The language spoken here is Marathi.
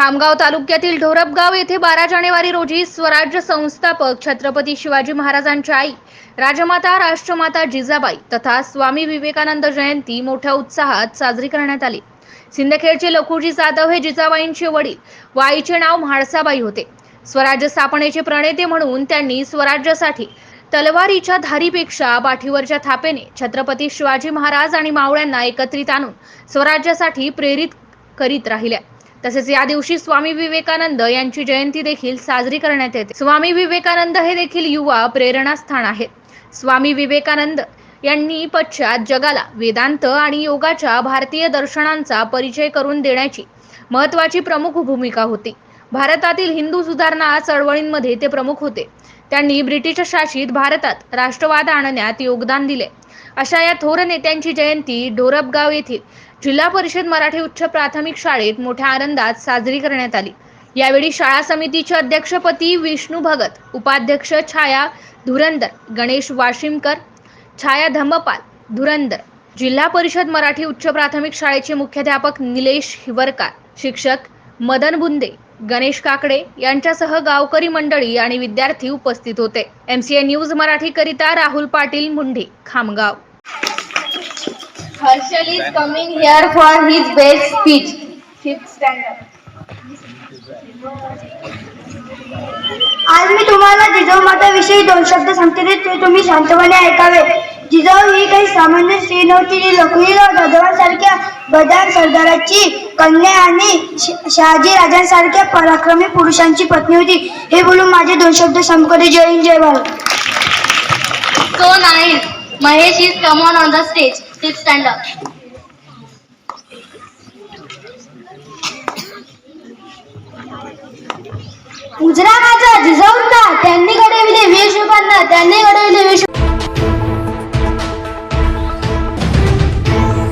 खामगाव तालुक्यातील ढोरपगाव येथे बारा जानेवारी रोजी स्वराज्य संस्थापक छत्रपती शिवाजी महाराजांच्या आई राजमाता राष्ट्रमाता जिजाबाई तथा स्वामी विवेकानंद जयंती मोठ्या उत्साहात साजरी करण्यात आली. सिंदखेडचे लखुजी जाधव हे जिजाबाईंचे वडील व आईचे नाव म्हाळसाबाई होते. स्वराज्य स्थापनेचे प्रणेते म्हणून त्यांनी स्वराज्यासाठी तलवारीच्या धारीपेक्षा पाठीवरच्या थापेने छत्रपती शिवाजी महाराज आणि मावळ्यांना एकत्रित आणून स्वराज्यासाठी प्रेरित करीत राहिल्या. तसेच या दिवशी स्वामी विवेकानंद यांची जयंती देखील साजरी करण्यात येते. स्वामी विवेकानंद हे देखील युवा प्रेरणास्थान आहेत. स्वामी विवेकानंद यांनी पश्चात जगाला वेदांत आणि योगाच्या भारतीय दर्शनांचा परिचय करून देण्याची महत्वाची प्रमुख भूमिका होती. भारतातील हिंदू सुधारणा चळवळींमध्ये ते प्रमुख होते. त्यांनी ब्रिटिश शासित भारतात राष्ट्रवाद आणण्यात योगदान दिले. अशा या थोर नेत्यांची जयंती डोरबगाव येथील जिल्हा परिषद मराठी उच्च प्राथमिक शाळेत मोठ्या आनंदात साजरी करण्यात आली. यावेळी शाळा समितीचे अध्यक्षपती विष्णू भगत उपाध्यक्ष छाया धुरंदर गणेश वाशिमकर छाया धम्मपाल धुरंदर जिल्हा परिषद मराठी उच्च प्राथमिक शाळेचे मुख्याध्यापक निलेश हिवरकार शिक्षक मदन बुंदे गणेश काकडे यांच्यासह गावकरी मंडळी आणि विद्यार्थी उपस्थित होते एमसीए न्यूज मराठी करिता Rahul Patil Mundhe Khamgaon Herschel is coming here for his best speech. Fifth standard. आज मी तुम्हाला जिजाऊ माताविषयी दोन शब्द सांगते ते ते तुम्ही शांतपणे ऐकावे जिजाऊ ही काही सामान्य स्त्री नव्हती जी लखुजीराव जाधवांसारख्या बदार सरदाराची कन्या आणि शहाजी राजांसारख्या पराक्रमी पुरुषांची पत्नी होती हे बोलून माझे दोन शब्द संपकते जय हिंद जय भारत So nice. Mahesh is come on on the stage. Fifth standard. उजरा माझा जिजाऊंना त्यांनी घडविले वीर शिवबांना त्यांनी घडविले वीर